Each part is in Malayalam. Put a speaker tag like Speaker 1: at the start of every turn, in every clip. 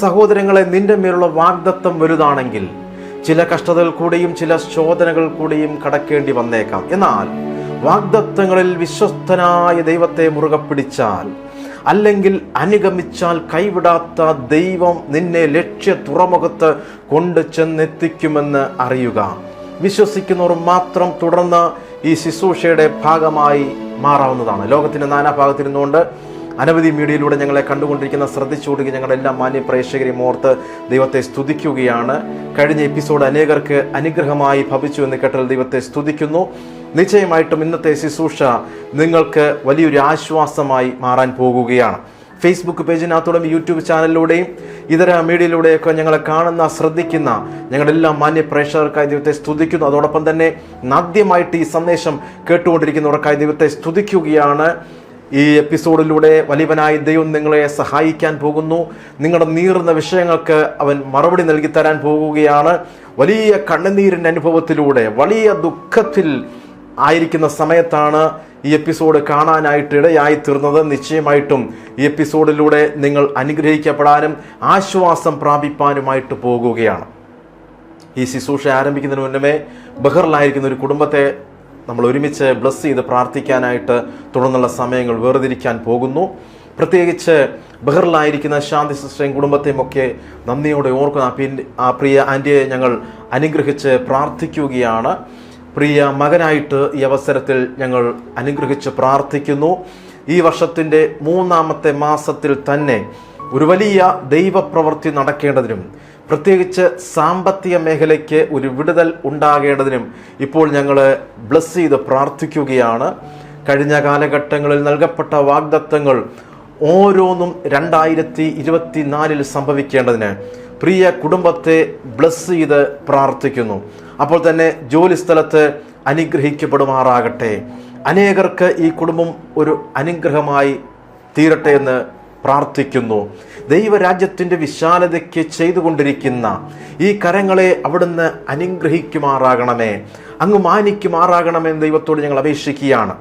Speaker 1: സഹോദരങ്ങളെ നിന്റെ മേലുള്ള വാഗ്ദത്തം വലുതാണെങ്കിൽ ചില കഷ്ടതകൾ കൂടിയും ചില ശോധനകൾ കൂടിയും കടക്കേണ്ടി വന്നേക്കാം. എന്നാൽ വാഗ്ദത്തങ്ങളിൽ വിശ്വസ്തനായ ദൈവത്തെ മുറുകെ പിടിച്ചാൽ അല്ലെങ്കിൽ അനുഗമിച്ചാൽ കൈവിടാത്ത ദൈവം നിന്നെ ലക്ഷ്യ തുറമുഖത്ത് കൊണ്ടു ചെന്നെത്തിക്കുമെന്ന് അറിയുക. വിശ്വസിക്കുന്നവർ മാത്രം തുടർന്ന് ഈ ശുശ്രൂഷയുടെ ഭാഗമായി മാറാവുന്നതാണ്. ലോകത്തിന്റെ നാനാഭാഗത്തിരുന്നുകൊണ്ട് അനവധി മീഡിയയിലൂടെ ഞങ്ങളെ കണ്ടുകൊണ്ടിരിക്കുന്ന ശ്രദ്ധിച്ചുകൊടുക്കുക ഞങ്ങളെല്ലാം മാന്യ പ്രേക്ഷകരെയും ഓർത്ത് ദൈവത്തെ സ്തുതിക്കുകയാണ്. കഴിഞ്ഞ എപ്പിസോഡ് അനേകർക്ക് അനുഗ്രഹമായി ഭവിച്ചു എന്ന് കേട്ടാൽ ദൈവത്തെ സ്തുതിക്കുന്നു. നിശ്ചയമായിട്ടും ഇന്നത്തെ ശുശ്രൂഷ നിങ്ങൾക്ക് വലിയൊരു ആശ്വാസമായി മാറാൻ പോകുകയാണ്. ഫേസ്ബുക്ക് പേജിനകത്തോടും യൂട്യൂബ് ചാനലിലൂടെയും ഇതര മീഡിയയിലൂടെയൊക്കെ ഞങ്ങളെ കാണുന്ന ശ്രദ്ധിക്കുന്ന ഞങ്ങളെല്ലാം മാന്യ പ്രേക്ഷകർക്കായി ദൈവത്തെ സ്തുതിക്കുന്നു. അതോടൊപ്പം തന്നെ ആദ്യമായിട്ട് ഈ സന്ദേശം കേട്ടുകൊണ്ടിരിക്കുന്നവർക്കായി ദൈവത്തെ സ്തുതിക്കുകയാണ്. ഈ എപ്പിസോഡിലൂടെ വലിയവനായ ദൈവം നിങ്ങളെ സഹായിക്കാൻ പോകുന്നു. നിങ്ങളുടെ നീറുന്ന വിഷയങ്ങൾക്ക് അവൻ മറുപടി നൽകി തരാൻ പോകുകയാണ്. വലിയ കണ്ണുനീരിന്റെ അനുഭവത്തിലൂടെ വലിയ ദുഃഖത്തിൽ ആയിരിക്കുന്ന സമയത്താണ് ഈ എപ്പിസോഡ് കാണാനായിട്ട് ഇടയായി തീർന്നത് നിശ്ചയമായിട്ടും ഈ എപ്പിസോഡിലൂടെ നിങ്ങൾ അനുഗ്രഹിക്കപ്പെടാനും ആശ്വാസം പ്രാപിപ്പാനുമായിട്ട് പോകുകയാണ്. ഈ ശുശ്രൂഷ ആരംഭിക്കുന്നതിന് മുന്നമേ ബഹറിലായിരിക്കുന്ന ഒരു കുടുംബത്തെ നമ്മൾ ഒരുമിച്ച് ബ്ലസ് ചെയ്ത് പ്രാർത്ഥിക്കാനായിട്ട് തുടർന്നുള്ള സമയങ്ങൾ വേർതിരിക്കാൻ പോകുന്നു. പ്രത്യേകിച്ച് ബഹറിലായിരിക്കുന്ന ശാന്തി സിസ്റ്ററേയും കുടുംബത്തെയും ഒക്കെ നന്ദിയോടെ ഓർക്കുന്ന ആ പ്രിയ ആന്റിയെ ഞങ്ങൾ അനുഗ്രഹിച്ച് പ്രാർത്ഥിക്കുകയാണ്. പ്രിയ മകനായിട്ട് ഈ അവസരത്തിൽ ഞങ്ങൾ അനുഗ്രഹിച്ച് പ്രാർത്ഥിക്കുന്നു. ഈ വർഷത്തിന്റെ മൂന്നാമത്തെ മാസത്തിൽ തന്നെ ഒരു വലിയ ദൈവപ്രവൃത്തി നടക്കേണ്ടതിനും പ്രത്യേകിച്ച് സാമ്പത്തിക മേഖലയ്ക്ക് ഒരു വിടുതൽ ഉണ്ടാകേണ്ടതിനും ഇപ്പോൾ ഞങ്ങൾ ബ്ലസ് ചെയ്ത് പ്രാർത്ഥിക്കുകയാണ്. കഴിഞ്ഞ കാലഘട്ടങ്ങളിൽ നൽകപ്പെട്ട വാഗ്ദത്തങ്ങൾ ഓരോന്നും രണ്ടായിരത്തി ഇരുപത്തിനാലിൽ സംഭവിക്കേണ്ടതിന് പ്രിയ കുടുംബത്തെ ബ്ലസ് ചെയ്ത് പ്രാർത്ഥിക്കുന്നു. അപ്പോൾ തന്നെ ജോലി സ്ഥലത്ത് അനുഗ്രഹിക്കപ്പെടുമാറാകട്ടെ. അനേകർക്ക് ഈ കുടുംബം ഒരു അനുഗ്രഹമായി തീരട്ടെ എന്ന് പ്രാർത്ഥിക്കുന്നു. ദൈവരാജ്യത്തിന്റെ വിശാലതയ്ക്ക് ചെയ്തുകൊണ്ടിരിക്കുന്ന ഈ കരങ്ങളെ അവിടുന്ന് അനുഗ്രഹിക്കുമാറാകണമേ. അങ്ങ് മാനിക്കുമാറാകണമേ ദൈവത്തോട് ഞങ്ങൾ അപേക്ഷിക്കുകയാണ്.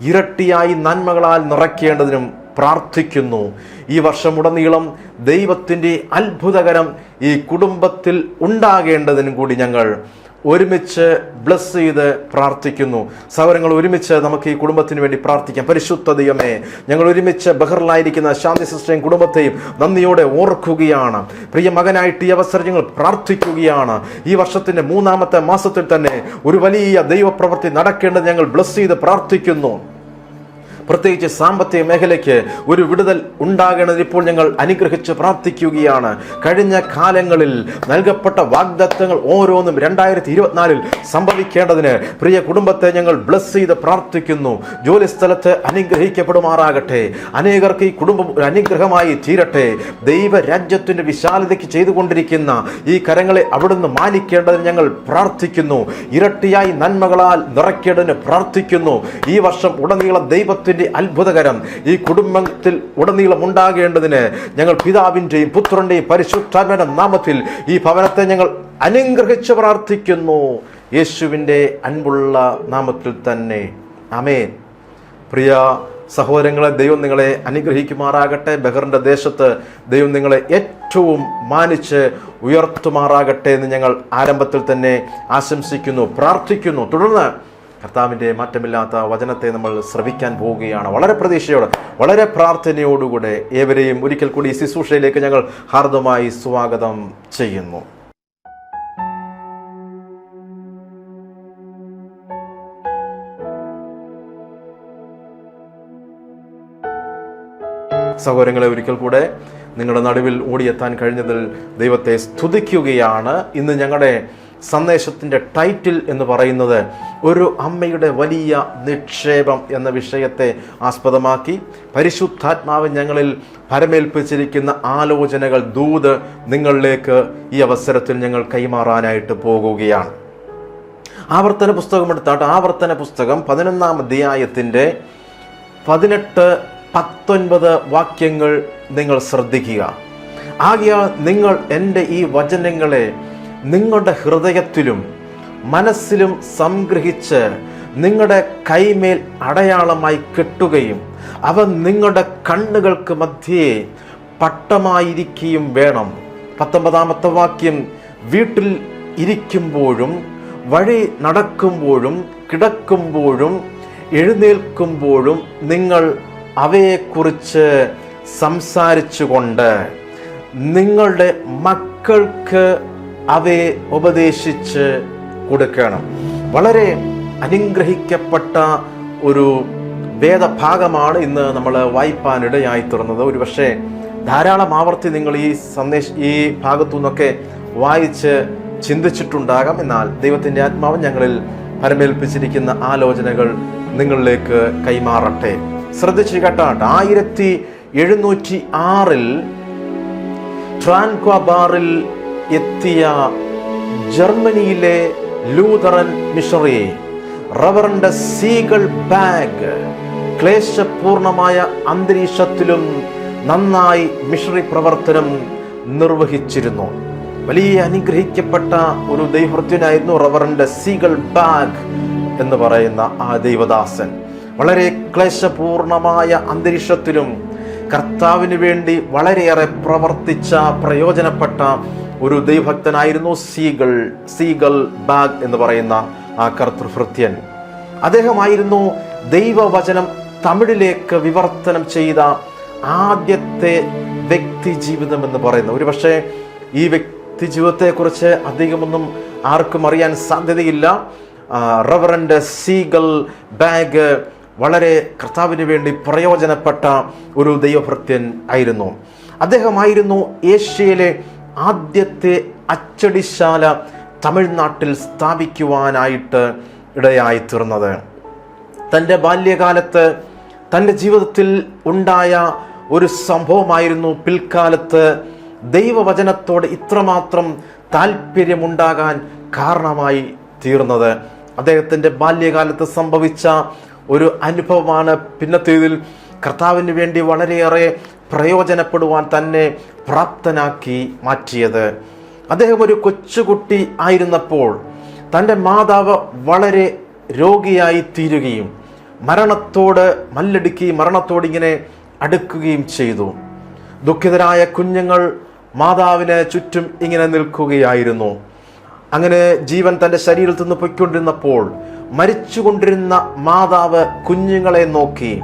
Speaker 1: ഇരട്ടിയായി നന്മകളാൽ നിറയ്ക്കേണ്ടതിനും പ്രാർത്ഥിക്കുന്നു. ഈ വർഷമുടനീളം ദൈവത്തിന്റെ അത്ഭുതകരം ഈ കുടുംബത്തിൽ ഉണ്ടാകേണ്ടതിനും കൂടി ഞങ്ങൾ ഒരുമിച്ച് ബ്ലസ് ചെയ്ത് പ്രാർത്ഥിക്കുന്നു. സൗരങ്ങൾ ഒരുമിച്ച് നമുക്ക് ഈ കുടുംബത്തിന് വേണ്ടി പ്രാർത്ഥിക്കാം. പരിശുദ്ധ ദൈവമേ ഞങ്ങൾ ഒരുമിച്ച് ബഹറിലായിരിക്കുന്ന ശാന്തി സിസ്റ്ററേയും കുടുംബത്തെയും നന്ദിയോടെ ഓർക്കുകയാണ്. പ്രിയ മകനായിട്ട് ഈ അവസരം ഞങ്ങൾ പ്രാർത്ഥിക്കുകയാണ്. ഈ വർഷത്തിന്റെ മൂന്നാമത്തെ മാസത്തിൽ തന്നെ ഒരു വലിയ ദൈവപ്രവൃത്തി നടക്കേണ്ടത് ഞങ്ങൾ ബ്ലസ് ചെയ്ത് പ്രാർത്ഥിക്കുന്നു. പ്രത്യേകിച്ച് സാമ്പത്തിക മേഖലയ്ക്ക് ഒരു വിടുതൽ ഉണ്ടാകണത് ഇപ്പോൾ ഞങ്ങൾ അനുഗ്രഹിച്ച് പ്രാർത്ഥിക്കുകയാണ്. കഴിഞ്ഞ കാലങ്ങളിൽ നൽകപ്പെട്ട വാഗ്ദത്തങ്ങൾ ഓരോന്നും രണ്ടായിരത്തി ഇരുപത്തിനാലിൽ സംഭവിക്കേണ്ടതിന് പ്രിയ കുടുംബത്തെ ഞങ്ങൾ ബ്ലസ് ചെയ്ത് പ്രാർത്ഥിക്കുന്നു. ജോലി സ്ഥലത്ത് അനുഗ്രഹിക്കപ്പെടുമാറാകട്ടെ. അനേകർക്ക് ഈ കുടുംബം ഒരു അനുഗ്രഹമായി തീരട്ടെ. ദൈവരാജ്യത്തിന്റെ വിശാലതയ്ക്ക് ചെയ്തുകൊണ്ടിരിക്കുന്ന ഈ കരങ്ങളെ അവിടുന്ന് മാനിക്കേണ്ടതിന് ഞങ്ങൾ പ്രാർത്ഥിക്കുന്നു. ഇരട്ടിയായി നന്മകളാൽ നിറയ്ക്കേണ്ടതിന് പ്രാർത്ഥിക്കുന്നു. ഈ വർഷം ഉടനീളം ദൈവത്തിന്റെ അത്ഭുതകരം ഈ കുടുംബത്തിൽ ഉടനീളം ഉണ്ടാകേണ്ടതിന് ഞങ്ങൾ പിതാവിന്റെയും പുത്രന്റെയും പരിശുദ്ധാത്മയുടെ നാമത്തിൽ ഈ ഭവനത്തെ ഞങ്ങൾ അനുഗ്രഹിച്ച് പ്രാർത്ഥിക്കുന്നു. യേശുവിന്റെ അൻപുള്ള നാമത്തിൽ തന്നെ. അമേൻ പ്രിയ സഹോദരങ്ങളെ ദൈവം നിങ്ങളെ അനുഗ്രഹിക്കുമാറാകട്ടെ. ബഹറിന്റെ ദേശത്ത് ദൈവം നിങ്ങളെ ഏറ്റവും മാനിച്ച് ഉയർത്തുമാറാകട്ടെ എന്ന് ഞങ്ങൾ ആരംഭത്തിൽ തന്നെ ആശംസിക്കുന്നു പ്രാർത്ഥിക്കുന്നു. തുടർന്ന് കർത്താവിന്റെ മാറ്റമില്ലാത്ത വചനത്തെ നമ്മൾ ശ്രവിക്കാൻ പോവുകയാണ്. വളരെ പ്രതീക്ഷയോടെ വളരെ പ്രാർത്ഥനയോടുകൂടെ ഏവരെയും ഒരിക്കൽ കൂടി ശുശ്രൂഷയിലേക്ക് ഞങ്ങൾ ഹാർദമായി സ്വാഗതം ചെയ്യുന്നു. സഹോദരങ്ങളെ ഒരിക്കൽ കൂടെ നിങ്ങളുടെ നടുവിൽ ഓടിയെത്താൻ കഴിഞ്ഞതിൽ ദൈവത്തെ സ്തുതിക്കുകയാണ്. ഇന്ന് ഞങ്ങളുടെ സന്ദേശത്തിന്റെ ടൈറ്റിൽ എന്ന് പറയുന്നത് ഒരു അമ്മയുടെ വലിയ നിക്ഷേപം എന്ന വിഷയത്തെ ആസ്പദമാക്കി പരിശുദ്ധാത്മാവ് ഞങ്ങളിൽ പരമേൽപ്പിച്ചിരിക്കുന്ന ആലോചനകൾ ദൂത് നിങ്ങളിലേക്ക് ഈ അവസരത്തിൽ ഞങ്ങൾ കൈമാറാനായിട്ട് പോകുകയാണ്. ആവർത്തന പുസ്തകം എടുത്താട്ട്. ആവർത്തന പുസ്തകം പതിനൊന്നാം അധ്യായത്തിന്റെ പതിനെട്ട് പത്തൊൻപത് വാക്യങ്ങൾ നിങ്ങൾ ശ്രദ്ധിക്കുക. ആകയാൽ നിങ്ങൾ എന്റെ ഈ വചനങ്ങളെ നിങ്ങളുടെ ഹൃദയത്തിലും മനസ്സിലും സംഗ്രഹിച്ച് നിങ്ങളുടെ കൈമേൽ അടയാളമായി കെട്ടുകയും അവ നിങ്ങളുടെ കണ്ണുകൾക്ക് മധ്യേ പട്ടമായിരിക്കുകയും വേണം. പത്തൊമ്പതാമത്തെ വാക്യം വീട്ടിൽ ഇരിക്കുമ്പോഴും വഴി നടക്കുമ്പോഴും കിടക്കുമ്പോഴും എഴുന്നേൽക്കുമ്പോഴും നിങ്ങൾ അവയെക്കുറിച്ച് സംസാരിച്ചുകൊണ്ട് നിങ്ങളുടെ മക്കൾക്ക് അവയെ ഉപദേശിച്ച് കൊടുക്കണം. വളരെ അനുഗ്രഹിക്കപ്പെട്ട ഒരു വേദഭാഗമാണ് ഇന്ന് നമ്മൾ വായിപ്പാനിടയായി തീർന്നത് ഒരു പക്ഷേ ധാരാളം ആവർത്തി നിങ്ങൾ ഈ സന്ദേശ ഈ ഭാഗത്തു നിന്നൊക്കെ വായിച്ച് ചിന്തിച്ചിട്ടുണ്ടാകാം. എന്നാൽ ദൈവത്തിന്റെ ആത്മാവ് ഞങ്ങളിൽ പരമേൽപ്പിച്ചിരിക്കുന്ന ആലോചനകൾ നിങ്ങളിലേക്ക് കൈമാറട്ടെ. ശ്രദ്ധിച്ചു കേട്ടാട്ട് ആയിരത്തി എഴുന്നൂറ്റി ആറിൽ ട്രാൻക്വാബാറിൽ എത്തിയ ജർമ്മനിയിലെ ലൂതറൻ മിഷറി റവറിന്റെ സീകൾ ബാഗ് ക്ലേശപൂർണമായ അന്തരീക്ഷത്തിലും നന്നായി മിഷറി പ്രവർത്തനം നിർവഹിച്ചിരുന്നു. വലിയ അനുഗ്രഹിക്കപ്പെട്ട ഒരു ദൈവൃത്യനായിരുന്നു റവറിന്റെ സീകൾ ബാഗ് എന്ന് പറയുന്ന ആ ദൈവദാസൻ. വളരെ ക്ലേശപൂർണമായ അന്തരീക്ഷത്തിലും കർത്താവിന് വേണ്ടി വളരെയേറെ പ്രവർത്തിച്ച പ്രയോജനപ്പെട്ട ഒരു ദൈവഭക്തനായിരുന്നു സീഗൾ സീഗൾ ബാഗ് എന്ന് പറയുന്ന ആ കർത്തൃഭൃത്യൻ അദ്ദേഹമായിരുന്നു ദൈവവചനം തമിഴിലേക്ക് വിവർത്തനം ചെയ്ത ആദ്യത്തെ വ്യക്തി ജീവിതം എന്ന് പറയുന്നത്. ഒരു പക്ഷേ ഈ വ്യക്തി ജീവിതത്തെക്കുറിച്ച് അധികമൊന്നും ആർക്കും അറിയാൻ സാധ്യതയില്ല. റവറൻഡ് സീഗൾ ബാഗ് വളരെ കർത്താവിന് വേണ്ടി പ്രയോജനപ്പെട്ട ഒരു ദൈവഭൃത്യൻ ആയിരുന്നു. അദ്ദേഹമായിരുന്നു ഏഷ്യയിലെ ആദ്യത്തെ അച്ചടിശാല തമിഴ്നാട്ടിൽ സ്ഥാപിക്കുവാനായിട്ട് ഇടയായി തീർന്നത് തന്റെ ബാല്യകാലത്ത് തന്റെ ജീവിതത്തിൽ ഉണ്ടായ ഒരു സംഭവമായിരുന്നു പിൽക്കാലത്ത് ദൈവവചനത്തോട് ഇത്രമാത്രം താല്പര്യമുണ്ടാകാൻ കാരണമായി തീർന്നത്. അദ്ദേഹത്തിന്റെ ബാല്യകാലത്ത് സംഭവിച്ച ഒരു അനുഭവമാണ്. പിന്നത്തേതിൽ കർത്താവിന് വേണ്ടി വളരെയേറെ പ്രയോജനപ്പെടുവാൻ തന്നെ പ്രാപ്തനാക്കി മാറ്റിയത്. അദ്ദേഹം ഒരു കൊച്ചുകുട്ടി ആയിരുന്നപ്പോൾ തന്റെ മാതാവ് വളരെ രോഗിയായി തീരുകയും മരണത്തോട് മല്ലടുക്കുകയും മരണത്തോട് ഇങ്ങനെ അടുക്കുകയും ചെയ്തു. ദുഃഖിതരായ കുഞ്ഞുങ്ങൾ മാതാവിന് ചുറ്റും ഇങ്ങനെ നിൽക്കുകയായിരുന്നു. അങ്ങനെ ജീവൻ തന്റെ ശരീരത്തിൽ നിന്ന് പൊയ്ക്കൊണ്ടിരുന്നപ്പോൾ മരിച്ചുകൊണ്ടിരുന്ന മാതാവ് കുഞ്ഞുങ്ങളെ നോക്കി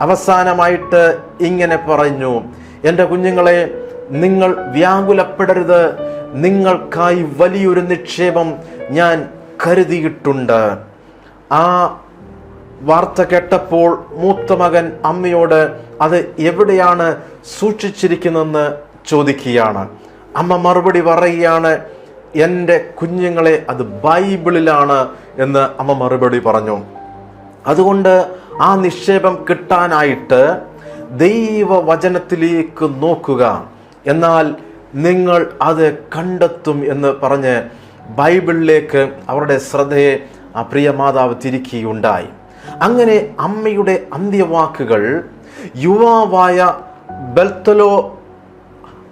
Speaker 1: അവസാനമായിട്ട് ഇങ്ങനെ പറഞ്ഞു എന്റെ കുഞ്ഞുങ്ങളെ നിങ്ങൾ വ്യാകുലപ്പെടരുത്. നിങ്ങൾക്കായി വലിയൊരു നിക്ഷേപം ഞാൻ കരുതിയിട്ടുണ്ട്. ആ വാർത്ത കേട്ടപ്പോൾ മൂത്ത മകൻ അമ്മയോട് അത് എവിടെയാണ് സൂക്ഷിച്ചിരിക്കുന്നതെന്ന് ചോദിക്കുകയാണ്. അമ്മ മറുപടി പറയുകയാണ് എന്റെ കുഞ്ഞുങ്ങളെ അത് ബൈബിളിലാണ് എന്ന് അമ്മ മറുപടി പറഞ്ഞു. അതുകൊണ്ട് ആ നിക്ഷേപം കിട്ടാനായിട്ട് ദൈവവചനത്തിലേക്ക് നോക്കുക. എന്നാൽ നിങ്ങൾ അത് കണ്ടെത്തും എന്ന് പറഞ്ഞ് ബൈബിളിലേക്ക് അവരുടെ ശ്രദ്ധയെ ആ പ്രിയ മാതാവ് തിരിക്കുകയുണ്ടായി. അങ്ങനെ അമ്മയുടെ അന്ത്യവാക്കുകൾ യുവാവായ ബെൽത്തലോ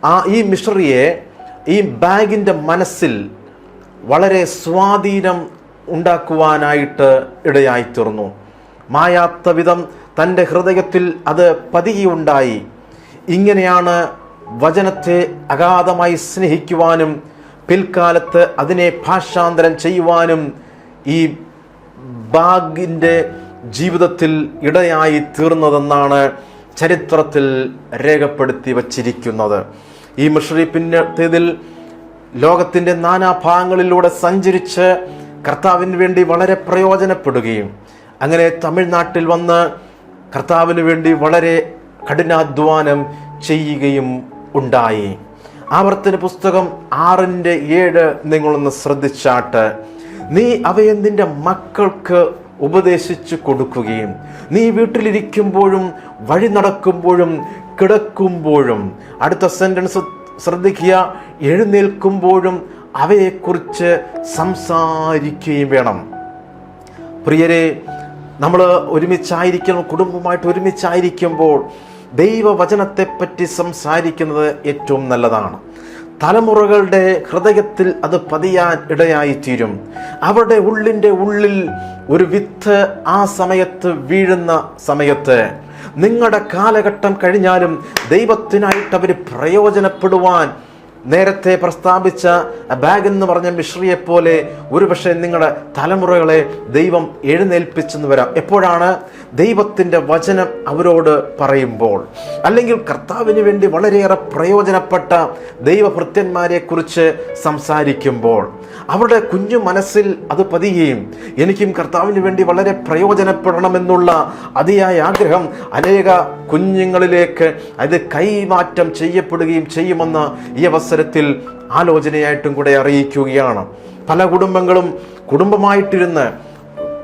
Speaker 1: ആ ഈ മിഷറിയെ ഈ ബാഗിന്റെ മനസ്സിൽ വളരെ സ്വാധീനം ഉണ്ടാക്കുവാനായിട്ട് ഇടയായി തീർന്നു മായാത്ത വിധം തന്റെ ഹൃദയത്തിൽ അത് പതിയുണ്ടായി ഇങ്ങനെയാണ് വചനത്തെ അഗാധമായി സ്നേഹിക്കുവാനും പിൽക്കാലത്ത് അതിനെ ഭാഷാന്തരം ചെയ്യുവാനും ഈ ബാഗിന്റെ ജീവിതത്തിൽ ഇടയായി തീർന്നതെന്നാണ് ചരിത്രത്തിൽ രേഖപ്പെടുത്തി വച്ചിരിക്കുന്നത്. ഈ മിഷറി പിന്നത്തേതിൽ ലോകത്തിന്റെ നാനാഭാഗങ്ങളിലൂടെ സഞ്ചരിച്ച് കർത്താവിന് വേണ്ടി വളരെ പ്രയോജനപ്പെടുകയും അങ്ങനെ തമിഴ്നാട്ടിൽ വന്ന് കർത്താവിന് വേണ്ടി വളരെ കഠിനാധ്വാനം ചെയ്യുകയും ഉണ്ടായി. ആവർത്തന പുസ്തകം ആറിന്റെ ഏഴ് നിങ്ങളൊന്ന് ശ്രദ്ധിച്ചാട്ട് നീ അവയെ മക്കൾക്ക് ഉപദേശിച്ചു കൊടുക്കുകയും നീ വീട്ടിലിരിക്കുമ്പോഴും വഴി നടക്കുമ്പോഴും കിടക്കുമ്പോഴും അടുത്ത സെന്റൻസ് ശ്രദ്ധിക്കുക എഴുന്നേൽക്കുമ്പോഴും അവയെക്കുറിച്ച് സംസാരിക്കുകയും വേണം. പ്രിയരെ നമ്മൾ ഒരുമിച്ചായിരിക്കും കുടുംബമായിട്ട് ഒരുമിച്ചായിരിക്കുമ്പോൾ ദൈവവചനത്തെപ്പറ്റി സംസാരിക്കുന്നത് ഏറ്റവും നല്ലതാണ്. തലമുറകളുടെ ഹൃദയത്തിൽ അത് പതിയാൻ ഇടയായിത്തീരും. അവരുടെ ഉള്ളിന്റെ ഉള്ളിൽ ഒരു വിത്ത് ആ സമയത്ത് വീഴുന്ന സമയത്ത്. നിങ്ങളുടെ കാലഘട്ടം കഴിഞ്ഞാലും ദൈവത്തിനായിട്ട് അവർ പ്രയോജനപ്പെടുവാൻ നേരത്തെ പ്രസ്താവിച്ച ബാഗ് എന്ന് പറഞ്ഞ മിശ്രിയെ പോലെ ഒരുപക്ഷെ നിങ്ങളുടെ തലമുറകളെ ദൈവം എഴുന്നേൽപ്പിച്ചെന്ന് വരാം. എപ്പോഴാണ്? ദൈവത്തിന്റെ വചനം അവരോട് പറയുമ്പോൾ. അല്ലെങ്കിൽ കർത്താവിന് വേണ്ടി വളരെയേറെ പ്രയോജനപ്പെട്ട ദൈവഭൃത്യന്മാരെ കുറിച്ച് സംസാരിക്കുമ്പോൾ. അവരുടെ കുഞ്ഞു മനസ്സിൽ അത് പതിയുകയും എനിക്കും കർത്താവിന് വേണ്ടി വളരെ പ്രയോജനപ്പെടണമെന്നുള്ള അതിയായ ആഗ്രഹം അനേക കുഞ്ഞുങ്ങളിലേക്ക് അത് കൈമാറ്റം ചെയ്യപ്പെടുകയും ചെയ്യുമെന്ന് ഈ അവസരത്തിൽ ആലോചനയായിട്ടും കൂടെ അറിയിക്കുകയാണ്. പല കുടുംബങ്ങളും കുടുംബമായിട്ടിരുന്ന്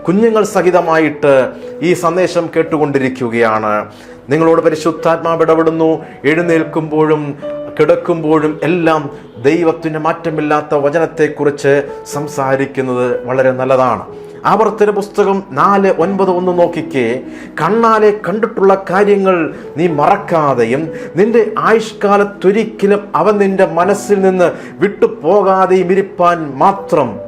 Speaker 1: കുഞ്ഞുങ്ങൾ സഹിതമായിട്ട് ഈ സന്ദേശം കേട്ടുകൊണ്ടിരിക്കുകയാണ്. നിങ്ങളോട് പരിശുദ്ധാത്മാവ് ഇടപെടുന്നു. എഴുന്നേൽക്കുമ്പോഴും കിടക്കുമ്പോഴും എല്ലാം ദൈവത്തിന്റെ മാറ്റമില്ലാത്ത വചനത്തെക്കുറിച്ച് സംസാരിക്കുന്നത് വളരെ നല്ലതാണ്. ആവർത്തന പുസ്തകം നാല് ഒൻപത് ഒന്ന് നോക്കിക്കേ. കണ്ണാലെ കണ്ടിട്ടുള്ള കാര്യങ്ങൾ നീ മറക്കാതെയും നിന്റെ ആയുഷ്കാലത്തൊരിക്കലും അവൻ നിന്റെ മനസ്സിൽ നിന്ന് വിട്ടുപോകാതെയും ഇരിപ്പാൻ മാത്രം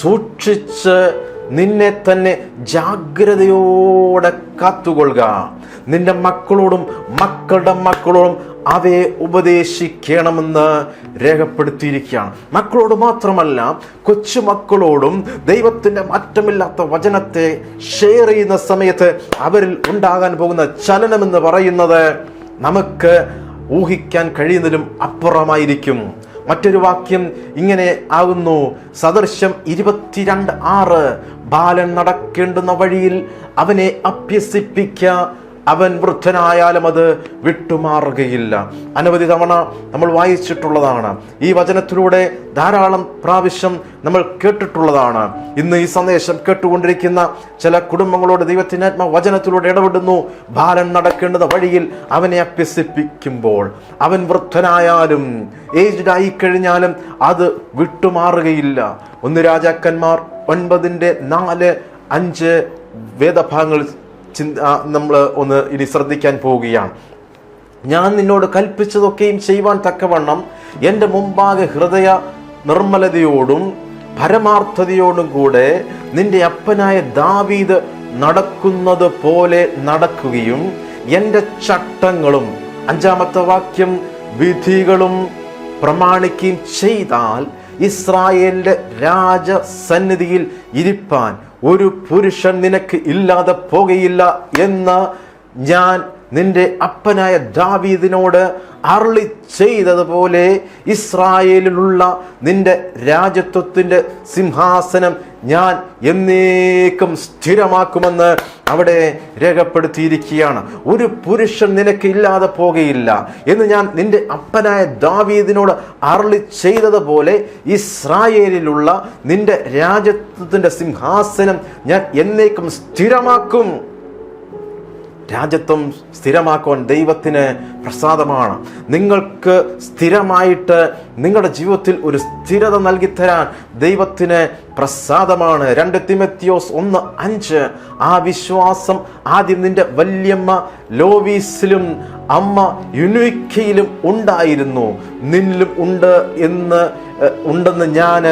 Speaker 1: സൂക്ഷിച്ച് നിന്നെ തന്നെ ജാഗ്രതയോടെ കാത്തുകൊള്ളുക. നിന്റെ മക്കളോടും മക്കളുടെ മക്കളോടും അവയെ ഉപദേശിക്കണമെന്ന് രേഖപ്പെടുത്തിയിരിക്കുകയാണ്. മക്കളോട് മാത്രമല്ല കൊച്ചുമക്കളോടും ദൈവത്തിന്റെ മാറ്റമില്ലാത്ത വചനത്തെ ഷെയർ ചെയ്യുന്ന സമയത്ത് അവരിൽ ഉണ്ടാകാൻ പോകുന്ന ചലനമെന്ന് പറയുന്നത് നമുക്ക് ഊഹിക്കാൻ കഴിയുന്നതിലും അപ്പുറമായിരിക്കും. മറ്റൊരു വാക്യം ഇങ്ങനെ ആകുന്നു. സദൃശ്യം ഇരുപത്തിരണ്ട് ആറ്. ബാലൻ നടക്കേണ്ടുന്ന വഴിയിൽ അവനെ അഭ്യസിപ്പിക്ക. അവൻ വൃദ്ധനായാലും അത് വിട്ടുമാറുകയില്ല. അനവധി തവണ നമ്മൾ വായിച്ചിട്ടുള്ളതാണ്. ഈ വചനത്തിലൂടെ ധാരാളം പ്രാവശ്യം നമ്മൾ കേട്ടിട്ടുള്ളതാണ്. ഇന്ന് ഈ സന്ദേശം കേട്ടുകൊണ്ടിരിക്കുന്ന ചില കുടുംബങ്ങളോട് ദൈവത്തിനാത്മ വചനത്തിലൂടെ ഇടപെടുന്നു. ബാലൻ നടക്കേണ്ടത് വഴിയിൽ അവനെ അഭ്യസിപ്പിക്കുമ്പോൾ അവൻ വൃദ്ധനായാലും ഏജ്ഡ് ആയി കഴിഞ്ഞാലും അത് വിട്ടുമാറുകയില്ല. ഒന്ന് രാജാക്കന്മാർ ഒൻപതിന്റെ നാല് അഞ്ച് വേദഭാഗങ്ങൾ നമ്മൾ ഒന്ന് ഇനി ശ്രദ്ധിക്കാൻ പോവുകയാണ്. ഞാൻ നിന്നോട് കൽപ്പിച്ചതൊക്കെയും ചെയ്യുവാൻ തക്കവണ്ണം എന്റെ മുമ്പാകെ ഹൃദയ നിർമ്മലതയോടും പരമാർത്ഥതയോടും കൂടെ നിന്റെ അപ്പനായ ദാവീദ് നടക്കുന്നത് പോലെ നടക്കുകയും എന്റെ ചട്ടങ്ങളും അഞ്ചാമത്തെ വാക്യം വിധികളും പ്രമാണിക്കുകയും ചെയ്താൽ ഇസ്രായേലിന്റെ രാജസന്നിധിയിൽ ഇരിപ്പാൻ ഒരു പുരുഷൻ നിനക്ക് ഇല്ലാതെ പോകുകയില്ല എന്ന ഞാൻ നിന്റെ അപ്പനായ ദാവീദിനോട് അർളി ചെയ്തതുപോലെ ഇസ്രായേലിലുള്ള നിന്റെ രാജ്യത്വത്തിന്റെ സിംഹാസനം ഞാൻ എന്നേക്കും സ്ഥിരമാക്കുമെന്ന് അവിടെ രേഖപ്പെടുത്തിയിരിക്കുകയാണ്. ഒരു പുരുഷൻ നിനക്ക് ഇല്ലാതെ പോകുകയില്ല എന്ന് ഞാൻ നിന്റെ അപ്പനായ ദാവീദിനോട് അർളി ചെയ്തതുപോലെ ഇസ്രായേലിലുള്ള നിന്റെ രാജ്യത്വത്തിന്റെ സിംഹാസനം ഞാൻ എന്നേക്കും സ്ഥിരമാക്കും. രാജ്യത്വം സ്ഥിരമാക്കുവാൻ ദൈവത്തിന് പ്രസാദമാണ്. നിങ്ങൾക്ക് സ്ഥിരമായിട്ട് നിങ്ങളുടെ ജീവിതത്തിൽ ഒരു സ്ഥിരത നൽകിത്തരാൻ ദൈവത്തിന് പ്രസാദമാണ്. രണ്ട് തിമത്യോസ് ഒന്ന് അഞ്ച്. ആ വിശ്വാസം ആദ്യം നിന്റെ വല്യമ്മ ലോവീസിലും അമ്മ യുനിക്കയിലും ഉണ്ടായിരുന്നു. നിന്നിലും ഉണ്ട് എന്ന് ഉണ്ടെന്ന് ഞാൻ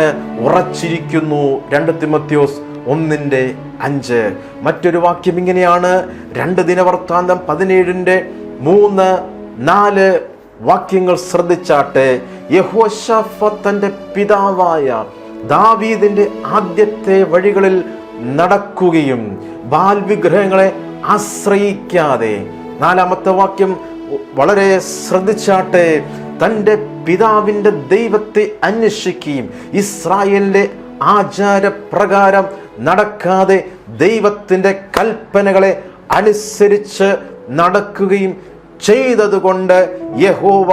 Speaker 1: ഉറച്ചിരിക്കുന്നു. രണ്ട് തിമത്യോസ് ഒന്നിന്റെ അഞ്ച്. മറ്റൊരു വാക്യം ഇങ്ങനെയാണ്. രണ്ട് ദിനവൃത്താന്തം പതിനേഴിന്റെ മൂന്ന് നാല് വാക്യങ്ങൾ ശ്രദ്ധിച്ചാട്ടെ. യഹോഷഫത്തന്റെ പിതാവായ ദാവീദിന്റെ ആദ്യത്തെ വഴികളിൽ നടക്കുകയും ബാൽ വിഗ്രഹങ്ങളെ ആശ്രയിക്കാതെ. നാലാമത്തെ വാക്യം വളരെ ശ്രദ്ധിച്ചാട്ടെ. തന്റെ പിതാവിന്റെ ദൈവത്തെ അന്വേഷിക്കുകയും ഇസ്രായേലിന്റെ ആചാരപ്രകാരം നടക്കാതെ ദൈവത്തിന്റെ കൽപ്പനകളെ അനുസരിച്ച് നടക്കുകയും ചെയ്തതുകൊണ്ട് യഹോവ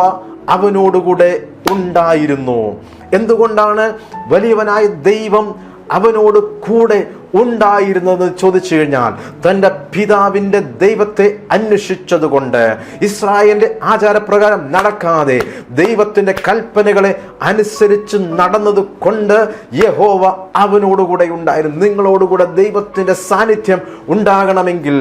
Speaker 1: അവനോടുകൂടെ ഉണ്ടായിരുന്നു. എന്തുകൊണ്ടാണ് വലിയവനായ ദൈവം അവനോട് കൂടെ ഉണ്ടായിരുന്നത് ചോദിച്ചു കഴിഞ്ഞാൽ തന്റെ പിതാവിന്റെ ദൈവത്തെ അന്വേഷിച്ചതുകൊണ്ട് ഇസ്രായേലിന്റെ ആചാരപ്രകാരം നടക്കാതെ ദൈവത്തിന്റെ കൽപ്പനകളെ അനുസരിച്ച് നടന്നത് കൊണ്ട് യഹോവ അവനോടുകൂടെ ഉണ്ടായിരുന്നു. നിങ്ങളോടുകൂടെ ദൈവത്തിന്റെ സാന്നിധ്യം ഉണ്ടാകണമെങ്കിൽ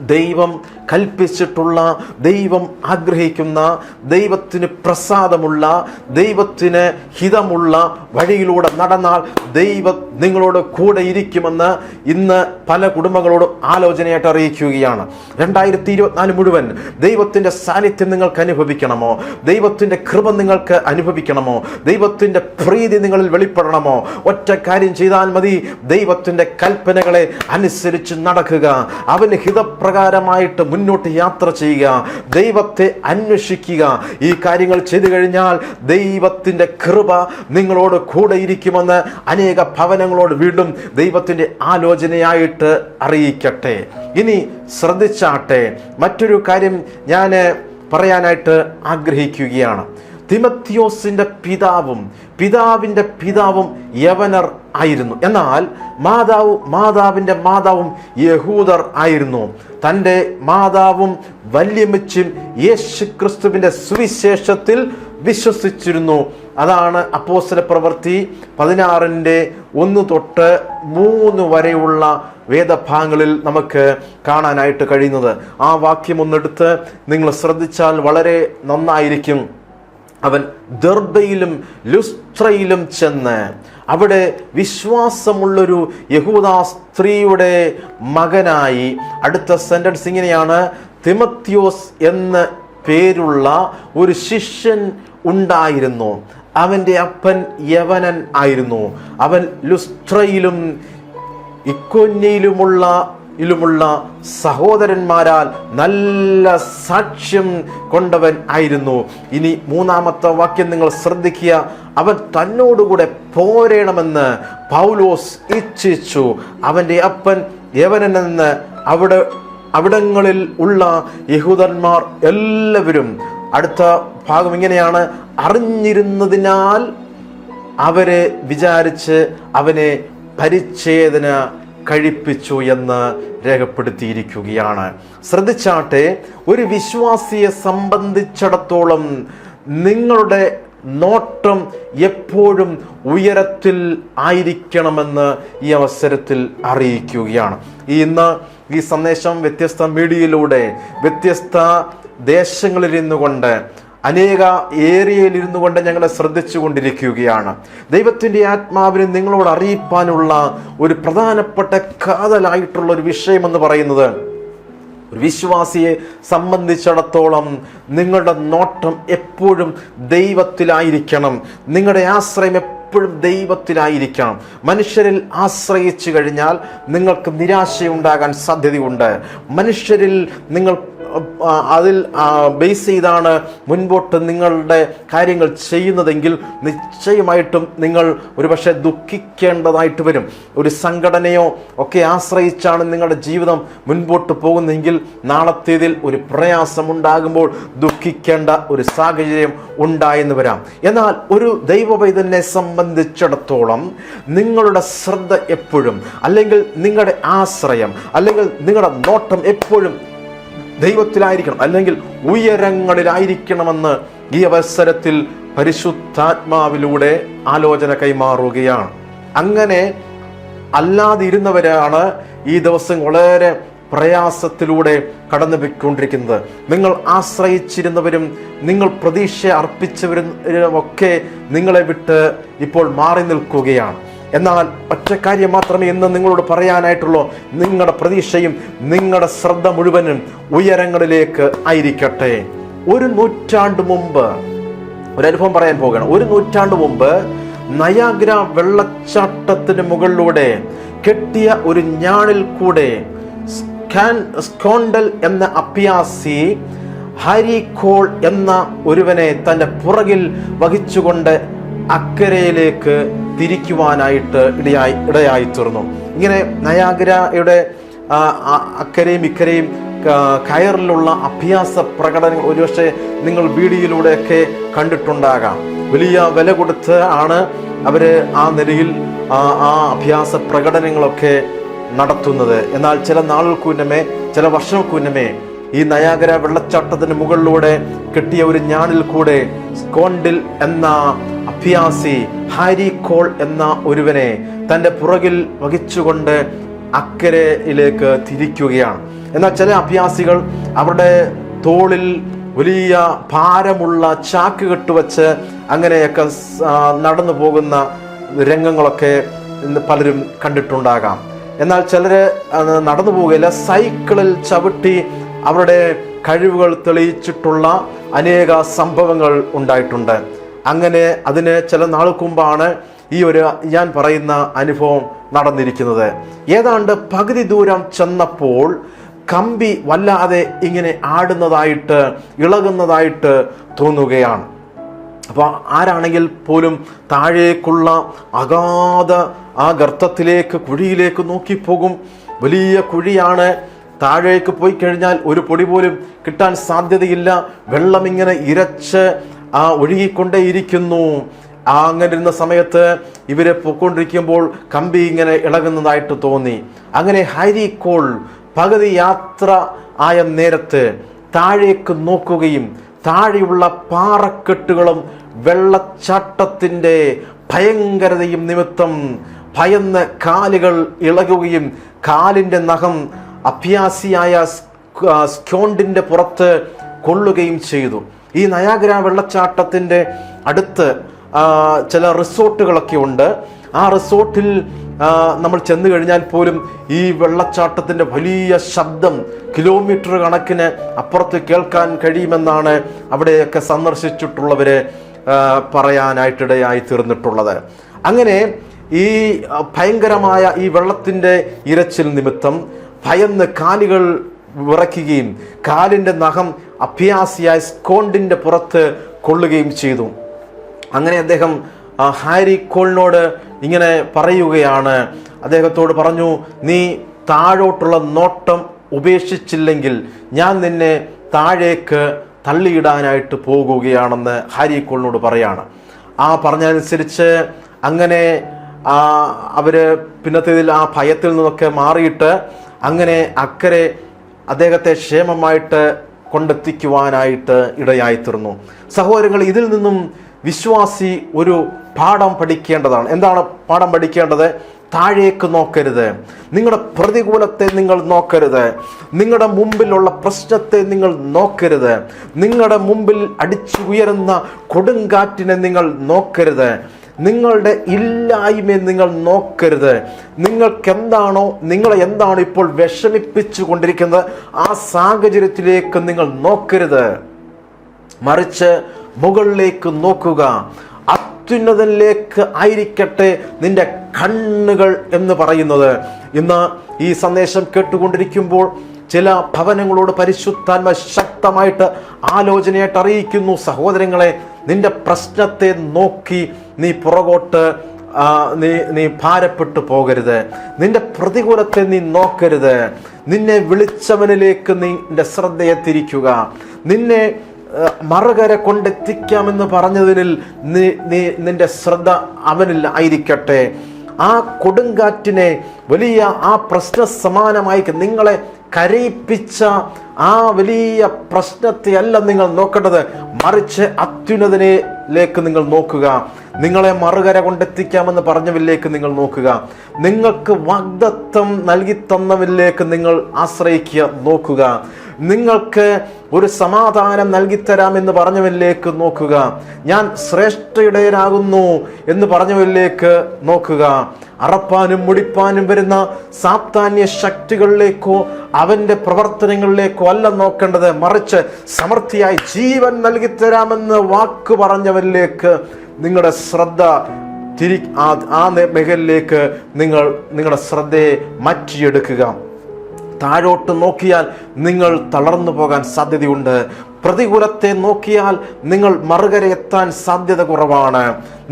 Speaker 1: ദൈവം കൽപ്പിച്ചിട്ടുള്ള ദൈവം ആഗ്രഹിക്കുന്ന ദൈവത്തിന് പ്രസാദമുള്ള ദൈവത്തിന് ഹിതമുള്ള വഴിയിലൂടെ നടന്നാൽ ദൈവം നിങ്ങളോട് കൂടെ ഇരിക്കുമെന്ന് ഇന്ന് പല കുടുംബങ്ങളോടും ആലോചനയായിട്ട് അറിയിക്കുകയാണ്. രണ്ടായിരത്തി ഇരുപത്തിനാല് മുഴുവൻ ദൈവത്തിന്റെ സാന്നിധ്യം നിങ്ങൾക്ക് അനുഭവിക്കണമോ? ദൈവത്തിന്റെ കൃപ നിങ്ങൾക്ക് അനുഭവിക്കണമോ? ദൈവത്തിന്റെ പ്രീതി നിങ്ങളിൽ വെളിപ്പെടണമോ? ഒറ്റ കാര്യം ചെയ്താൽ മതി. ദൈവത്തിന്റെ കൽപ്പനകളെ അനുസരിച്ച് നടക്കുക. അവന് ഹിതപ്രകാരമായിട്ട് മുന്നോട്ട് യാത്ര ചെയ്യുക ദൈവത്തെ അന്വേഷിക്കുക. ഈ കാര്യങ്ങൾ ചെയ്തു കഴിഞ്ഞാൽ ദൈവത്തിന്റെ കൃപ നിങ്ങളോട് കൂടെ ഇരിക്കുമെന്ന് അനേക ഭവനങ്ങളോട് വീണ്ടും ദൈവത്തിന്റെ ആലോചനയായിട്ട് അറിയിക്കട്ടെ. ഇനി ശ്രദ്ധിച്ചാട്ടെ മറ്റൊരു കാര്യം ഞാൻ പറയാനായിട്ട് ആഗ്രഹിക്കുകയാണ്. തിമത്യോസിന്റെ പിതാവും പിതാവിന്റെ പിതാവും യവനർ ആയിരുന്നു. എന്നാൽ മാതാവ് മാതാവിന്റെ മാതാവും യഹൂദർ ആയിരുന്നു. തന്റെ മാതാവും വല്യമ്മച്ചും യേശു ക്രിസ്തുവിന്റെ സുവിശേഷത്തിൽ വിശ്വസിച്ചിരുന്നു. അതാണ് അപ്പോസ്തല പ്രവൃത്തി പതിനാറിന്റെ ഒന്ന് തൊട്ട് മൂന്ന് വരെയുള്ള വേദഭാഗങ്ങളിൽ നമുക്ക് കാണാനായിട്ട് കഴിയുന്നത്. ആ വാക്യം ഒന്നെടുത്ത് നിങ്ങൾ ശ്രദ്ധിച്ചാൽ വളരെ നന്നായിരിക്കും. അവൻ ദർബയിലും ലുസ്ത്രയിലും ചെന്ന് അവിടെ വിശ്വാസമുള്ളൊരു യഹൂദ സ്ത്രീയുടെ മകനായി അടുത്ത സെന്റൻസ് ഇങ്ങനെയാണ് തിമത്യോസ് എന്ന പേരുള്ള ഒരു ശിഷ്യൻ ഉണ്ടായിരുന്നു. അവന്റെ അപ്പൻ യവനൻ ആയിരുന്നു. അവൻ ലുസ്ത്രയിലും ഇക്കൊന്നയിലുമുള്ള ിലുമുള്ള സഹോദരന്മാരാൽ നല്ല സാക്ഷ്യം കൊണ്ടവൻ ആയിരുന്നു. ഇനി മൂന്നാമത്തെ വാക്യം നിങ്ങൾ ശ്രദ്ധിക്കുക. അവൻ തന്നോടുകൂടെ പോരേണമെന്ന് പൗലോസ് ഇച്ഛിച്ചു. അവന്റെ അപ്പൻ യവനെന്ന് അവിടെ അവിടങ്ങളിൽ ഉള്ള യഹൂദന്മാർ എല്ലാവരും അടുത്ത ഭാഗം ഇങ്ങനെയാണ്. അറിഞ്ഞിരുന്നതിനാൽ അവരെ വിചാരിച്ച് അവനെ പരിച്ഛേദന കഴിപ്പിച്ചു എന്ന് രേഖപ്പെടുത്തിയിരിക്കുകയാണ്. ശ്രദ്ധിച്ചാട്ടെ ഒരു വിശ്വാസിയെ സംബന്ധിച്ചിടത്തോളം നിങ്ങളുടെ നോട്ടം എപ്പോഴും ഉയരത്തിൽ ആയിരിക്കണമെന്ന് ഈ അവസരത്തിൽ അറിയിക്കുകയാണ്. ഇന്ന് ഈ സന്ദേശം വ്യത്യസ്ത മീഡിയയിലൂടെ വ്യത്യസ്ത ദേശങ്ങളിൽ ഇരുന്നുകൊണ്ട് അനേക ഏരിയയിൽ ഇരുന്നു കൊണ്ട് ഞങ്ങളെ ശ്രദ്ധിച്ചു കൊണ്ടിരിക്കുകയാണ് ദൈവത്തിന്റെ ആത്മാവിനെ നിങ്ങളോട് അറിയിപ്പാനുള്ള ഒരു പ്രധാനപ്പെട്ട കാതലായിട്ടുള്ള ഒരു വിഷയമെന്ന് പറയുന്നത് ഒരു വിശ്വാസിയെ സംബന്ധിച്ചിടത്തോളം നിങ്ങളുടെ നോട്ടം എപ്പോഴും ദൈവത്തിലായിരിക്കണം. നിങ്ങളുടെ ആശ്രയം എപ്പോഴും ദൈവത്തിലായിരിക്കണം. മനുഷ്യരിൽ ആശ്രയിച്ചു കഴിഞ്ഞാൽ നിങ്ങൾക്ക് നിരാശയുണ്ടാകാൻ സാധ്യതയുണ്ട്. മനുഷ്യരിൽ നിങ്ങൾ അതിൽ ബേസ് ചെയ്താണ് മുൻപോട്ട് നിങ്ങളുടെ കാര്യങ്ങൾ ചെയ്യുന്നതെങ്കിൽ നിശ്ചയമായിട്ടും നിങ്ങൾ ഒരുപക്ഷെ ദുഃഖിക്കേണ്ടതായിട്ട് വരും. ഒരു സംഘടനയോ ഒക്കെ ആശ്രയിച്ചാണ് നിങ്ങളുടെ ജീവിതം മുൻപോട്ട് പോകുന്നതെങ്കിൽ നാളത്തേതിൽ ഒരു പ്രയാസം ഉണ്ടാകുമ്പോൾ ദുഃഖിക്കേണ്ട ഒരു സാഹചര്യം ഉണ്ടായെന്ന് വരാം. എന്നാൽ ഒരു ദൈവവൈദനെ സംബന്ധിച്ചിടത്തോളം നിങ്ങളുടെ ശ്രദ്ധ എപ്പോഴും അല്ലെങ്കിൽ നിങ്ങളുടെ ആശ്രയം അല്ലെങ്കിൽ നിങ്ങളുടെ നോട്ടം എപ്പോഴും ദൈവത്തിലായിരിക്കണം. അല്ലെങ്കിൽ ഉയരങ്ങളിലായിരിക്കണമെന്ന് ഈ അവസരത്തിൽ പരിശുദ്ധാത്മാവിലൂടെ ആലോചന കൈമാറുകയാണ്. അങ്ങനെ അല്ലാതിരുന്നവരാണ് ഈ ദിവസം വളരെ പ്രയാസത്തിലൂടെ കടന്നു പോയിക്കൊണ്ടിരിക്കുന്നത് നിങ്ങൾ ആശ്രയിച്ചിരുന്നവരും നിങ്ങൾ പ്രതീക്ഷ അർപ്പിച്ചവരും ഒക്കെ നിങ്ങളെ വിട്ട് ഇപ്പോൾ മാറി നിൽക്കുകയാണ്. എന്നാൽ ഒറ്റ കാര്യം മാത്രമേ ഇന്ന് നിങ്ങളോട് പറയാനായിട്ടുള്ളൂ. നിങ്ങളുടെ പ്രതീക്ഷയും നിങ്ങളുടെ ശ്രദ്ധ മുഴുവനും ഉയരങ്ങളിലേക്ക് ആയിരിക്കട്ടെ. ഒരു നൂറ്റാണ്ട് മുമ്പ് ഒരു അനുഭവം പറയാൻ പോകുകയാണ് ഒരു നൂറ്റാണ്ട് മുമ്പ് നയാഗ്ര വെള്ളച്ചാട്ടത്തിന് മുകളിലൂടെ കെട്ടിയ ഒരു ഞാണിൽ കൂടെ സ്കോണ്ടൽ എന്ന അഭ്യാസി ഹാരി കോൾ എന്ന ഒരുവനെ തന്റെ പുറകിൽ വഹിച്ചുകൊണ്ട് അക്കരയിലേക്ക് തിരിക്കുവാനായിട്ട് ഇടയായി ഇടയായി തീർന്നു ഇങ്ങനെ നയാഗ്രയുടെ അക്കരയും ഇക്കരയും കയറിലുള്ള അഭ്യാസ പ്രകടനങ്ങൾ ഒരുപക്ഷെ നിങ്ങൾ വീഡിയോയിലൂടെയൊക്കെ കണ്ടിട്ടുണ്ടാകാം. വലിയ വില കൊടുത്ത് ആണ് അവർ ആ നിലയിൽ ആ അഭ്യാസ പ്രകടനങ്ങളൊക്കെ നടത്തുന്നത്. എന്നാൽ ചില നാളുകൾക്ക് മുന്നമേ ചില വർഷങ്ങൾക്ക് മുന്നമേ ഈ നയാഗര വെള്ളച്ചാട്ടത്തിന് മുകളിലൂടെ കിട്ടിയ ഒരു ഞാണിൽ കൂടെ സ്കോണ്ടിൽ എന്ന അഭ്യാസി ഹാരി കോൾ എന്ന ഒരുവനെ തന്റെ പുറകിൽ വഹിച്ചുകൊണ്ട് അക്കരയിലേക്ക് തിരിക്കുകയാണ്. എന്നാൽ ചില അഭ്യാസികൾ അവരുടെ തോളിൽ വലിയ ഭാരമുള്ള ചാക്ക് കെട്ടുവച്ച് അങ്ങനെയൊക്കെ നടന്നു പോകുന്ന രംഗങ്ങളൊക്കെ ഇന്ന് പലരും കണ്ടിട്ടുണ്ടാകാം. എന്നാൽ അത് നടന്നു പോവുകയില്ല. സൈക്കിളിൽ ചവിട്ടി അവരുടെ കഴിവുകൾ തെളിയിച്ചിട്ടുള്ള അനേക സംഭവങ്ങൾ ഉണ്ടായിട്ടുണ്ട്. അങ്ങനെ അതിന് ചില നാൾക്ക് മുമ്പാണ് ഈ ഒരു ഞാൻ പറയുന്ന അനുഭവം നടന്നിരിക്കുന്നത്. ഏതാണ്ട് പകുതി ദൂരം ചെന്നപ്പോൾ കമ്പി വല്ലാതെ ഇങ്ങനെ ആടുന്നതായിട്ട് ഇളകുന്നതായിട്ട് തോന്നുകയാണ്. അപ്പോൾ ആരാണെങ്കിൽ പോലും താഴേക്കുള്ള അഗാധ ആ ഗർത്തത്തിലേക്ക് കുഴിയിലേക്ക് നോക്കിപ്പോകും. വലിയ കുഴിയാണ് താഴേക്ക് പോയി കഴിഞ്ഞാൽ ഒരു പൊടി പോലും കിട്ടാൻ സാധ്യതയില്ല. വെള്ളം ഇങ്ങനെ ഇരച്ച് ആ ഒഴുകിക്കൊണ്ടേയിരിക്കുന്നു. ആ അങ്ങനെ ഇരുന്ന സമയത്ത് ഇവരെ പൊക്കൊണ്ടിരിക്കുമ്പോൾ കമ്പി ഇങ്ങനെ ഇളകുന്നതായിട്ട് തോന്നി. അങ്ങനെ ഹരിക്കോൾ പകുതി യാത്ര ആയ നേരത്ത് താഴേക്ക് നോക്കുകയും താഴെയുള്ള പാറക്കെട്ടുകളും വെള്ളച്ചാട്ടത്തിന്റെ ഭയങ്കരതയും നിമിത്തം ഭയന്ന് കാലുകൾ ഇളകുകയും കാലിന്റെ നഖം അഭ്യാസിയായ സ്ക്യോണ്ടിന്റെ പുറത്ത് കൊള്ളുകയും ചെയ്തു. ഈ നയാഗ്ര വെള്ളച്ചാട്ടത്തിന്റെ അടുത്ത് ചില റിസോർട്ടുകളൊക്കെ ഉണ്ട്. ആ റിസോർട്ടിൽ നമ്മൾ ചെന്നു കഴിഞ്ഞാൽ പോലും ഈ വെള്ളച്ചാട്ടത്തിന്റെ വലിയ ശബ്ദം കിലോമീറ്റർ കണക്കിന് അപ്പുറത്ത് കേൾക്കാൻ കഴിയുമെന്നാണ് അവിടെയൊക്കെ സന്ദർശിച്ചിട്ടുള്ളവർ പറയാനായിട്ടിടയായി തീർന്നിട്ടുള്ളത്. അങ്ങനെ ഈ ഭയങ്കരമായ ഈ വെള്ളത്തിന്റെ ഇരച്ചിൽ നിമിത്തം ഭയന്ന് കാലുകൾ വിറയ്ക്കുകയും കാലിന്റെ നഖം അഭ്യാസിയായ സ്കോണ്ടിന്റെ പുറത്ത് കൊള്ളുകയും ചെയ്തു. അങ്ങനെ അദ്ദേഹം ഹാരി കോളിനോട് ഇങ്ങനെ പറയുകയാണ്. അദ്ദേഹത്തോട് പറഞ്ഞു നീ താഴോട്ടുള്ള നോട്ടം ഉപേക്ഷിച്ചില്ലെങ്കിൽ ഞാൻ നിന്നെ താഴേക്ക് തള്ളിയിടാനായിട്ട് പോകുകയാണെന്ന് ഹാരി കോളിനോട് പറയാണ്. ആ പറഞ്ഞതനുസരിച്ച് അങ്ങനെ അവർ പിന്നത്തേതിൽ ആ ഭയത്തിൽ നിന്നൊക്കെ മാറിയിട്ട് അങ്ങനെ അക്കരെ അദ്ദേഹത്തെ ക്ഷേമമായിട്ട് കൊണ്ടെത്തിക്കുവാനായിട്ട് ഇടയായിത്തീർന്നു. സഹോദരങ്ങൾ ഇതിൽ നിന്നും വിശ്വാസി ഒരു പാഠം പഠിക്കേണ്ടതാണ്. എന്താണ് പാഠം പഠിക്കേണ്ടത്? താഴേക്ക് നോക്കരുത്. നിങ്ങളുടെ പ്രതികൂലത്തെ നിങ്ങൾ നോക്കരുത്. നിങ്ങളുടെ മുമ്പിലുള്ള പ്രശ്നത്തെ നിങ്ങൾ നോക്കരുത്. നിങ്ങളുടെ മുമ്പിൽ അടിച്ചു ഉയരുന്ന കൊടുങ്കാറ്റിനെ നിങ്ങൾ നോക്കരുത്. നിങ്ങളുടെ ഇല്ലായ്മയെ നിങ്ങൾ നോക്കരുത്. നിങ്ങൾക്ക് എന്താണോ നിങ്ങളെ എന്താണ് ഇപ്പോൾ വിഷമിപ്പിച്ചു കൊണ്ടിരിക്കുന്നത് ആ സാഹചര്യത്തിലേക്ക് നിങ്ങൾ നോക്കരുത്. മറിച്ച് മുകളിലേക്ക് നോക്കുക. അത്യുന്നതനിലേക്ക് ആയിരിക്കട്ടെ നിന്റെ കണ്ണുകൾ എന്ന് പറയുന്നത്. ഇന്ന് ഈ സന്ദേശം കേട്ടുകൊണ്ടിരിക്കുമ്പോൾ ചില ഭവനങ്ങളോട് പരിശുദ്ധാത്മ ശക്തമായിട്ട് ആലോചനയായിട്ട് അറിയിക്കുന്നു സഹോദരങ്ങളെ. നിന്റെ പ്രശ്നത്തെ നോക്കി നീ പുറകോട്ട് നീ നീ ഭാരപ്പെട്ടു പോകരുത്. നിന്റെ പ്രതികൂലത്തെ നീ നോക്കരുത്. നിന്നെ വിളിച്ചവനിലേക്ക് നിന്റെ ശ്രദ്ധയെ തിരിക്കുക. നിന്നെ മറുകര കൊണ്ടെത്തിക്കാമെന്ന് പറഞ്ഞതിൽ നീ നീ നിന്റെ ശ്രദ്ധ അവനിൽ ആയിരിക്കട്ടെ. ആ കൊടുങ്കാറ്റിനെ വലിയ ആ പ്രശ്ന സമാനമായി നിങ്ങളെ കരയിപ്പിച്ച ആ വലിയ പ്രശ്നത്തെ അല്ല നിങ്ങൾ നോക്കേണ്ടത്. മറിച്ച് അത്യുന്നതനിലേക്ക് നിങ്ങൾ നോക്കുക. നിങ്ങളെ മറുകര കൊണ്ടെത്തിക്കാമെന്ന് പറഞ്ഞവരിലേക്ക് നിങ്ങൾ നോക്കുക. നിങ്ങൾക്ക് വാഗ്ദത്വം നൽകി തന്നവരിലേക്ക് നിങ്ങൾ ആശ്രയിക്കുക നോക്കുക. നിങ്ങൾക്ക് ഒരു സമാധാനം നൽകിത്തരാമെന്ന് പറഞ്ഞവരിലേക്ക് നോക്കുക. ഞാൻ ശ്രേഷ്ഠയുടേനാകുന്നു എന്ന് പറഞ്ഞവരിലേക്ക് നോക്കുക. അറപ്പാനും മുടിപ്പാനും വരുന്ന സാത്താന്യ ശക്തികളിലേക്കോ അവന്റെ പ്രവർത്തനങ്ങളിലേക്കോ അല്ല നോക്കേണ്ടത് മറിച്ച് സമൃദ്ധിയായി ജീവൻ നൽകിത്തരാമെന്ന് വാക്ക് പറഞ്ഞവരിലേക്ക് നിങ്ങളുടെ ശ്രദ്ധ തിരി ആ മേഖലയിലേക്ക് നിങ്ങൾ നിങ്ങളുടെ ശ്രദ്ധയെ മാറ്റിയെടുക്കുക. താഴോട്ട് നോക്കിയാൽ നിങ്ങൾ തളർന്നു പോകാൻ സാധ്യതയുണ്ട്. പ്രതികൂലത്തെ നോക്കിയാൽ നിങ്ങൾ മറുകര എത്താൻ സാധ്യത കുറവാണ്.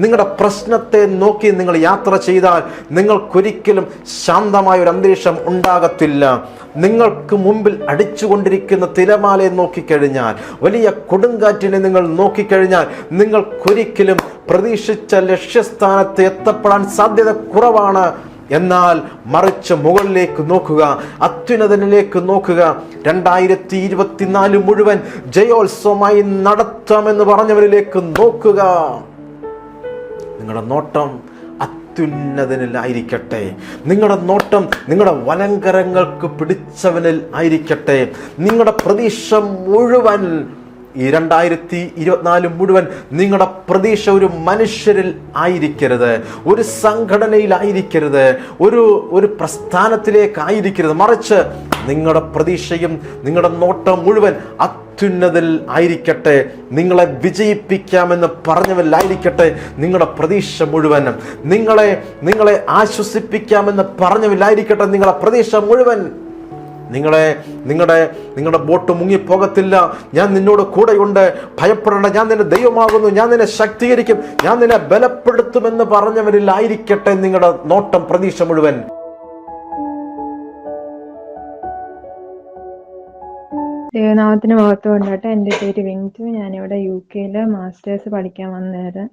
Speaker 1: നിങ്ങളുടെ പ്രശ്നത്തെ നോക്കി നിങ്ങൾ യാത്ര ചെയ്താൽ നിങ്ങൾക്കൊരിക്കലും ശാന്തമായ ഒരു അന്തരീക്ഷം ഉണ്ടാകത്തില്ല. നിങ്ങൾക്ക് മുമ്പിൽ അടിച്ചുകൊണ്ടിരിക്കുന്ന തിരമാലയെ നോക്കിക്കഴിഞ്ഞാൽ വലിയ കൊടുങ്കാറ്റിനെ നിങ്ങൾ നോക്കിക്കഴിഞ്ഞാൽ നിങ്ങൾക്കൊരിക്കലും പ്രതീക്ഷിച്ച ലക്ഷ്യസ്ഥാനത്ത് എത്തപ്പെടാൻ സാധ്യത കുറവാണ്. എന്നാൽ മറിച്ച് മുകളിലേക്ക് നോക്കുക അത്യുന്നതനിലേക്ക് നോക്കുക. രണ്ടായിരത്തി ഇരുപത്തിനാല് മുഴുവൻ ജയോത്സവമായി നടത്താമെന്ന് പറഞ്ഞവരിലേക്ക് നോക്കുക. നിങ്ങളുടെ നോട്ടം അത്യുന്നതനിൽ ആയിരിക്കട്ടെ. നിങ്ങളുടെ നോട്ടം നിങ്ങളുടെ വലങ്കരങ്ങൾക്ക് പിടിച്ചവനിൽ ആയിരിക്കട്ടെ. നിങ്ങളുടെ പ്രതീക്ഷ മുഴുവൻ ഈ രണ്ടായിരത്തി ഇരുപത്തിനാല് മുഴുവൻ നിങ്ങളുടെ പ്രതീക്ഷ ഒരു മനുഷ്യരിൽ ആയിരിക്കരുത് ഒരു സംഘടനയിലായിരിക്കരുത് ഒരു ഒരു പ്രസ്ഥാനത്തിലേക്ക് ആയിരിക്കരുത് മറിച്ച് നിങ്ങളുടെ പ്രതീക്ഷയും നിങ്ങളുടെ നോട്ടം മുഴുവൻ അത്യുന്നതിൽ ആയിരിക്കട്ടെ. നിങ്ങളെ വിജയിപ്പിക്കാമെന്ന് പറഞ്ഞവരിലായിരിക്കട്ടെ നിങ്ങളുടെ പ്രതീക്ഷ മുഴുവൻ. നിങ്ങളെ നിങ്ങളെ ആശ്വസിപ്പിക്കാമെന്ന് പറഞ്ഞവരിലായിരിക്കട്ടെ നിങ്ങളുടെ പ്രതീക്ഷ മുഴുവൻ. നിങ്ങളെ നിങ്ങളുടെ നിങ്ങളുടെ ബോട്ട് മുങ്ങിപ്പോകത്തില്ല. ഞാൻ നിന്നോട് കൂടെയുണ്ട്. ഭയപ്പെടേണ്ട. ഞാൻ നിന്നെ ദൈവമാകുന്നു. ഞാൻ നിന്നെ ശക്തീകരിക്കും. ഞാൻ നിന്നെ ബലപ്പെടുത്തുമെന്ന് പറഞ്ഞവരിലായിരിക്കട്ടെ നിങ്ങളുടെ നോട്ടം പ്രതീക്ഷ മുഴുവൻ.
Speaker 2: ദേവനാമത്തിന് മഹത്വം ഉണ്ടാട്ടെ എന്റെ പേര് വിങ്തു ഞാനിവിടെ യു കെയിൽ മാസ്റ്റേഴ്സ് പഠിക്കാൻ വന്നേരം.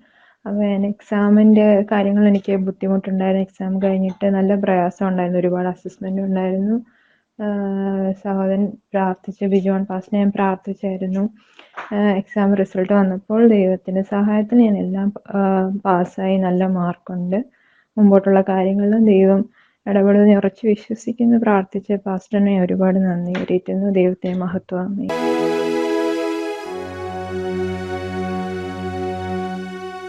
Speaker 2: അപ്പോൾ ഞാൻ എക്സാമിന്റെ കാര്യങ്ങൾ എനിക്ക് ബുദ്ധിമുട്ടുണ്ടായിരുന്നു. എക്സാം കഴിഞ്ഞിട്ട് നല്ല പ്രയാസം ഉണ്ടായിരുന്നു ഒരുപാട് അസസ്മെന്റ് ഉണ്ടായിരുന്നു. സഹോദരൻ പ്രാർത്ഥിച്ചു വൺ പാസ്റ്റിനെ ഞാൻ പ്രാർത്ഥിച്ചായിരുന്നു എക്സാം റിസൾട്ട് വന്നപ്പോൾ ദൈവത്തിന്റെ സഹായത്തിൽ ഞാൻ എല്ലാം പാസ്സായി. നല്ല മാർക്കുണ്ട്. മുമ്പോട്ടുള്ള കാര്യങ്ങളിലും ദൈവം ഇടപെടുന്ന ഉറച്ചു വിശ്വസിക്കുന്നു. പ്രാർത്ഥിച്ച പാസ്റ്ററിനെ ഒരുപാട് നന്ദി അറിയിക്കുന്നു. ദൈവത്തെ മഹത്വം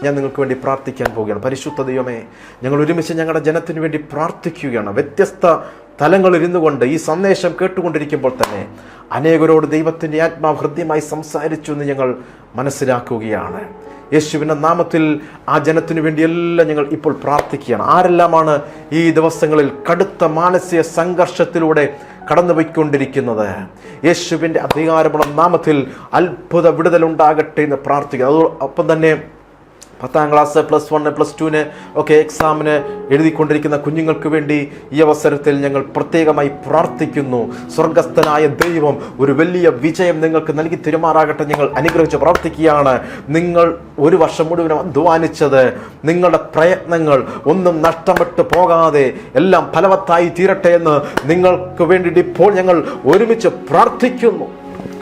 Speaker 1: ഞാൻ നിങ്ങൾക്ക് വേണ്ടി പ്രാർത്ഥിക്കാൻ പോവുകയാണ്. പരിശുദ്ധ ദൈവമേ ഞങ്ങൾ ഒരുമിച്ച് ഞങ്ങളുടെ ജനത്തിന് വേണ്ടി പ്രാർത്ഥിക്കുകയാണ്. വ്യത്യസ്ത തലങ്ങളിരുന്നു കൊണ്ട് ഈ സന്ദേശം കേട്ടുകൊണ്ടിരിക്കുമ്പോൾ തന്നെ അനേകരോട് ദൈവത്തിന്റെ ആത്മാവ് ഹൃദ്യമായി സംസാരിച്ചു എന്ന് ഞങ്ങൾ മനസ്സിലാക്കുകയാണ്. യേശുവിന്റെ നാമത്തിൽ ആ ജനത്തിനു വേണ്ടി എല്ലാം ഞങ്ങൾ ഇപ്പോൾ പ്രാർത്ഥിക്കുകയാണ്. ആരെല്ലാമാണ് ഈ ദിവസങ്ങളിൽ കടുത്ത മാനസിക സംഘർഷത്തിലൂടെ കടന്നുപോയിക്കൊണ്ടിരിക്കുന്നത്? യേശുവിന്റെ അധികാരമുള്ള നാമത്തിൽ അത്ഭുത വിടുതലുണ്ടാകട്ടെ എന്ന് പ്രാർത്ഥിക്കുക അതോടൊപ്പം തന്നെ പത്താം ക്ലാസ് പ്ലസ് വണ്ണ് പ്ലസ് ടുവിന് ഒക്കെ എക്സാമിന് എഴുതിക്കൊണ്ടിരിക്കുന്ന കുഞ്ഞുങ്ങൾക്ക് വേണ്ടി ഈ അവസരത്തിൽ ഞങ്ങൾ പ്രത്യേകമായി പ്രാർത്ഥിക്കുന്നു. സ്വർഗസ്ഥനായ ദൈവം ഒരു വലിയ വിജയം നിങ്ങൾക്ക് നൽകി തിരുമാറാകട്ടെ ഞങ്ങൾ അനുഗ്രഹിച്ച് പ്രാർത്ഥിക്കുകയാണ്. നിങ്ങൾ ഒരു വർഷം മുഴുവനും അധ്വാനിച്ചത് നിങ്ങളുടെ പ്രയത്നങ്ങൾ ഒന്നും നഷ്ടപ്പെട്ടു പോകാതെ എല്ലാം ഫലവത്തായി തീരട്ടെ എന്ന് നിങ്ങൾക്ക് വേണ്ടിയിട്ട് ഇപ്പോൾ ഞങ്ങൾ ഒരുമിച്ച് പ്രാർത്ഥിക്കുന്നു.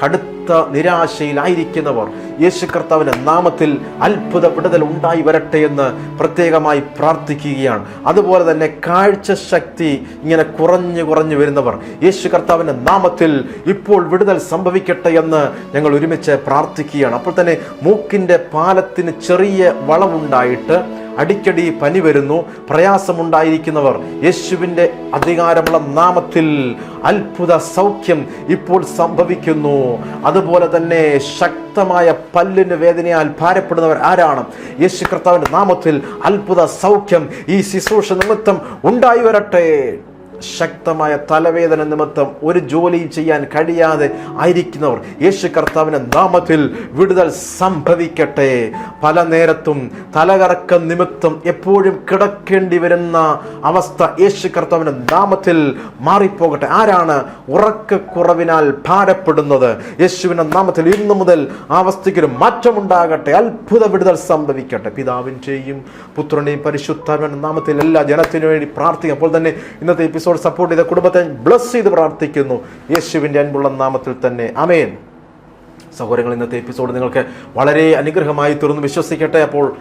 Speaker 1: കടുത്ത നിരാശയിലായിരിക്കുന്നവർ. യേശു കർത്താവിന്റെ നാമത്തിൽ അത്ഭുത വിടുതൽ ഉണ്ടായി വരട്ടെ എന്ന് പ്രത്യേകമായി പ്രാർത്ഥിക്കുകയാണ്. അതുപോലെ തന്നെ കാഴ്ച ശക്തി ഇങ്ങനെ കുറഞ്ഞു കുറഞ്ഞു വരുന്നവർ. യേശു കർത്താവിന്റെ നാമത്തിൽ ഇപ്പോൾ വിടുതൽ സംഭവിക്കട്ടെ എന്ന് ഞങ്ങൾ ഒരുമിച്ച് പ്രാർത്ഥിക്കുകയാണ്. അപ്പോൾ തന്നെ മൂക്കിന്റെ പാലത്തിന് ചെറിയ വളവുണ്ടായിട്ട് അടിക്കടി പനി വരുന്നു പ്രയാസമുണ്ടായിരിക്കുന്നവർ യേശുവിന്റെ അധികാരമുള്ള നാമത്തിൽ അത്ഭുത സൗഖ്യം ഇപ്പോൾ സംഭവിക്കുന്നു. അതുപോലെ തന്നെ ശക്തമായ പല്ലിന് വേദനയാൽ ഭാരപ്പെടുന്നവർ ആരാണ്? യേശു കർത്താവിന്റെ നാമത്തിൽ അത്ഭുത സൗഖ്യം ഈ ശുശ്രൂഷ നിമിത്തം ഉണ്ടായി വരട്ടെ. ശക്തമായ തലവേദന നിമിത്തം ഒരു ജോലിയും ചെയ്യാൻ കഴിയാതെ ആയിരിക്കുന്നവർ യേശു കർത്താവിന്റെ നാമത്തിൽ വിടുതൽ സംഭവിക്കട്ടെ. പല നേരത്തും തലകറക്കം നിമിത്തം എപ്പോഴും കിടക്കേണ്ടി വരുന്ന അവസ്ഥ യേശു കർത്താവിന്റെ നാമത്തിൽ മാറിപ്പോകട്ടെ. ആരാണ് ഉറക്കക്കുറവിനാൽ ഭാരപ്പെടുന്നത്? യേശുവിന്റെ നാമത്തിൽ ഇന്നു മുതൽ ആ അവസ്ഥയ്ക്കൊരു മാറ്റമുണ്ടാകട്ടെ. അത്ഭുത വിടുതൽ സംഭവിക്കട്ടെ. പിതാവിന്റെയും പുത്രന്റെയും പരിശുദ്ധാവിന്റെ നാമത്തിൽ എല്ലാ ജനത്തിനു വേണ്ടി പ്രാർത്ഥിക്കും. അപ്പോൾ തന്നെ ഇന്നത്തെ എപ്പിസോഡ് സപ്പോർട്ട് ചെയ്ത കുടുംബത്തെ ബ്ലസ് ചെയ്ത് പ്രാർത്ഥിക്കുന്നു. യേശുവിന്റെ അൻപുള്ള നാമത്തിൽ തന്നെ. അമേൻ സഹോദരങ്ങൾ ഇന്നത്തെ എപ്പിസോഡ് നിങ്ങൾക്ക് വളരെ അനുഗ്രഹമായി തീർന്നു. വിശ്വസിക്കട്ടെ. അപ്പോൾ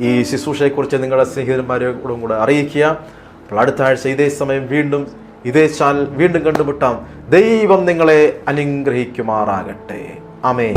Speaker 1: ഈ ശുശ്രൂഷയെക്കുറിച്ച് നിങ്ങളുടെ സ്നേഹിതന്മാരോടും കൂടെ അറിയിക്കുക. അപ്പോൾ അടുത്ത ആഴ്ച ഇതേ സമയം വീണ്ടും ഇതേ ചാനൽ വീണ്ടും കണ്ടുമുട്ടാം. ദൈവം നിങ്ങളെ അനുഗ്രഹിക്കുമാറാകട്ടെ. അമേ